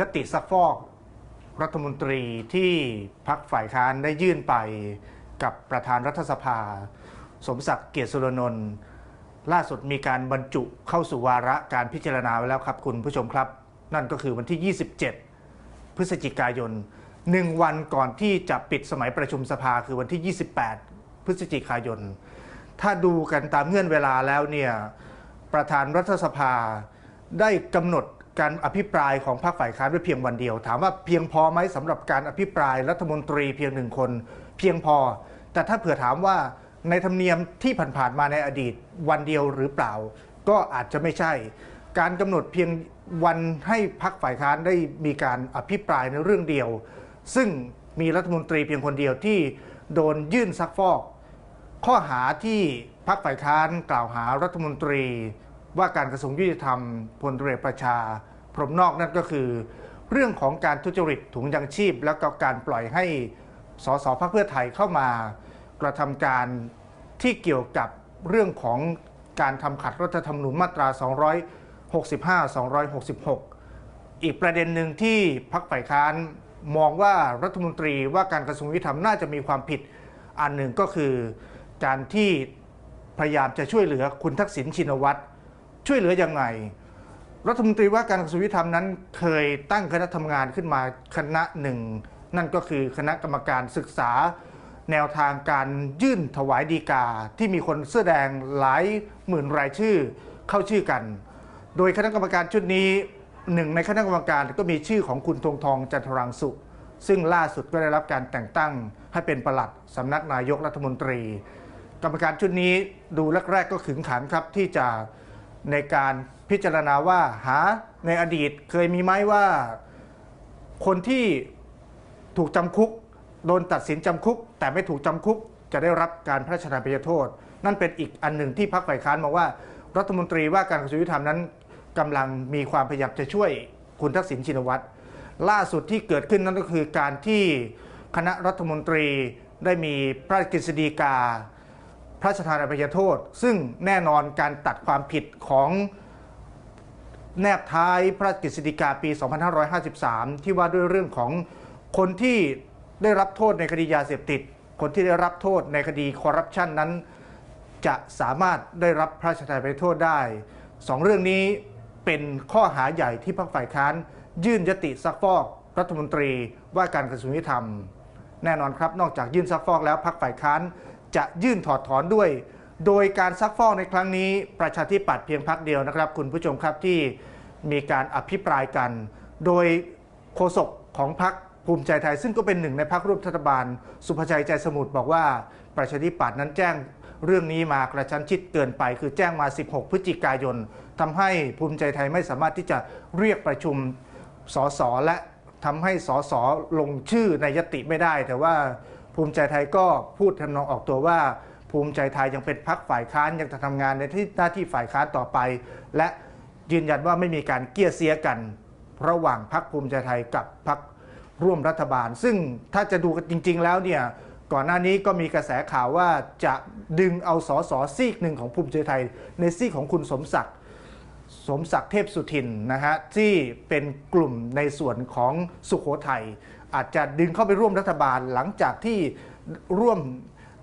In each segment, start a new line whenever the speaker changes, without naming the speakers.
ยติซักฟอกรัฐมนตรีที่พักฝ่ายค้านได้ยื่นไปกับประธานรัฐสภา สมศักดิ์เกียรติสุรนนท์ล่าสุดมีการบรรจุเข้าสู่วาระการพิจารณาไว้แล้วครับคุณผู้ชมครับ นั่นก็คือวันที่ 27 พฤศจิกายนหนึ่งวันก่อนที่จะปิดสมัยประชุมสภาคือวันที่ 28 พฤศจิกายน ถ้าดูกันตามเงื่อนเวลาแล้วเนี่ยประธานรัฐสภาได้กำหนด การอภิปรายของพรรคฝ่ายค้านไว้เพียงวันเดียว ถามว่าเพียงพอไหมสำหรับการอภิปรายรัฐมนตรีเพียงหนึ่งคน เพียงพอ แต่ถ้าเผื่อถามว่าในธรรมเนียมที่ผ่านๆมาในอดีตวันเดียวหรือเปล่า ก็อาจจะไม่ใช่ การกำหนดเพียงวันให้พรรคฝ่ายค้านได้มีการอภิปรายในเรื่องเดียว ซึ่งมีรัฐมนตรีเพียงคนเดียวที่โดนยื่นซักฟอก ข้อหาที่พรรคฝ่ายค้านกล่าวหารัฐมนตรี ว่าการกระทรวงยุติธรรมพลตรีประชา พรมนอกนั่นก็คือ เรื่องของการทุจริตถุงยังชีพ แล้วก็การปล่อยให้สสพรรคเพื่อไทยเข้ามากระทำการที่เกี่ยวกับเรื่องของการทำขัดรัฐธรรมนูญมาตรา 265 266 อีกประเด็นหนึ่งที่พรรคฝ่ายค้านมองว่ารัฐมนตรีว่าการกระทรวงยุติธรรมน่าจะมีความผิดอันหนึ่งก็คือการที่พยายามจะช่วยเหลือคุณทักษิณชินวัตร ช่วยเหลือยังไงรัฐมนตรีว่าการกระทรวงยุติธรรมนั้น เคยตั้งคณะทำงานขึ้นมาคณะหนึ่ง นั่นก็คือคณะกรรมการศึกษา แนวทางการยื่นถวายดีกา ที่มีคนเสื้อแดงหลายหมื่นรายชื่อเข้าชื่อกัน โดยคณะกรรมการชุดนี้หนึ่งในคณะกรรมการก็มีชื่อของคุณธงทองจันทรังสุ ซึ่งล่าสุดก็ได้รับการแต่งตั้งให้เป็นประหลัดสำนักนายกรัฐมนตรี กรรมการชุดนี้ดูแรกๆก็ขึงขันครับที่จะ ในการพิจารณาว่าหาในอดีตเคยมีไหมว่า คนที่ถูกจำคุกโดนตัดสินจำคุก แต่ไม่ถูกจำคุกจะได้รับการพระราชทานอภัยโทษ นั่นเป็นอีกอันหนึ่งที่พรรคฝ่ายค้านมองว่า รัฐมนตรีว่าการกระทรวงยุติธรรมนั้นกำลังมีความพยายามจะช่วยคุณทักษิณชินวัตรล่าสุดที่เกิดขึ้นนั่นก็คือการที่คณะรัฐมนตรีได้มีพระราชกฤษฎีกา พระราชทานอภัยโทษ ซึ่งแน่นอนการตัดความผิดของแนบท้ายพระราชกฤษฎีกาปี 2553 ที่ว่าด้วยเรื่องของคนที่ได้รับโทษในคดียาเสพติด คนที่ได้รับโทษในคดีคอร์รัปชันนั้น จะสามารถได้รับพระราชทานอภัยโทษได้สองเรื่องนี้เป็นข้อหาใหญ่ที่พรรคฝ่ายค้าน ยื่นยติซักฟอกรัฐมนตรีว่าการกระทรวงยุติธรรม แน่นอนครับ นอกจากยื่นซักฟอกแล้วพรรคฝ่ายค้าน จะยื่นถอดถอนด้วย โดยการซักฟอกในครั้งนี้ ประชาธิปัตย์เพียงพรรคเดียวนะครับ คุณผู้ชมครับที่มีการอภิปรายกัน โดยโฆษกของพรรคภูมิใจไทย ซึ่งก็เป็นหนึ่งในพรรคร่วมรัฐบาล สุภชัยใจสมุทรบอกว่า ประชาธิปัตย์นั้นแจ้งเรื่องนี้มากระชั้นชิดเกินไป คือแจ้งมา 16 พฤศจิกายนทำให้ภูมิใจไทยไม่สามารถที่จะเรียกประชุมสสและทำให้สสลงชื่อในยติไม่ได้ แต่ว่า ภูมิใจไทยก็พูดทำนองออกตัวว่า ภูมิใจไทยยังเป็นพรรคฝ่ายค้านยังจะทำงานในที่หน้าที่ฝ่ายค้านต่อไป และยืนยันว่าไม่มีการเกี้ยเสียกัน ระหว่างพรรคภูมิใจไทยกับพรรคร่วมรัฐบาล ซึ่งถ้าจะดูกันจริง ๆ แล้วเนี่ยก่อนหน้านี้ก็มีกระแสข่าวว่าจะดึงเอาสอสซีกหนึ่งของภูมิใจไทย ในซีกของคุณสมศักดิ์ สมศักดิ์เทพสุทินนะฮะที่เป็นกลุ่มในส่วนของสุขโขทัยอาจจะดึงเข้าไปร่วมรัฐบาลหลังจากที่ร่วม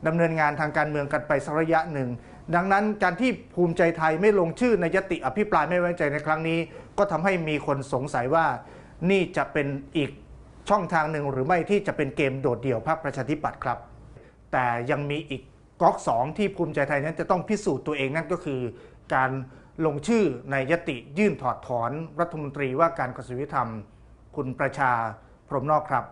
ดำเนินงานทางการเมืองกันไปสักระยะหนึ่ง ดังนั้นการที่ภูมิใจไทยไม่ลงชื่อในยติอภิปรายไม่ไว้ใจในครั้งนี้ ก็ทำให้มีคนสงสัยว่านี่จะเป็นอีกช่องทางหนึ่งหรือไม่ที่จะเป็นเกมโดดเดี่ยวพรรคประชาธิปัตย์ครับ แต่ยังมีอีกก๊อกสองที่ภูมิใจไทยนั้นจะต้องพิสูจน์ตัวเองนั่นก็คือการ ลงชื่อในยติยื่นถอดถอนรัฐมนตรีว่าการกระทรวงยุติธรรม คุณประชาพรมนอกครับ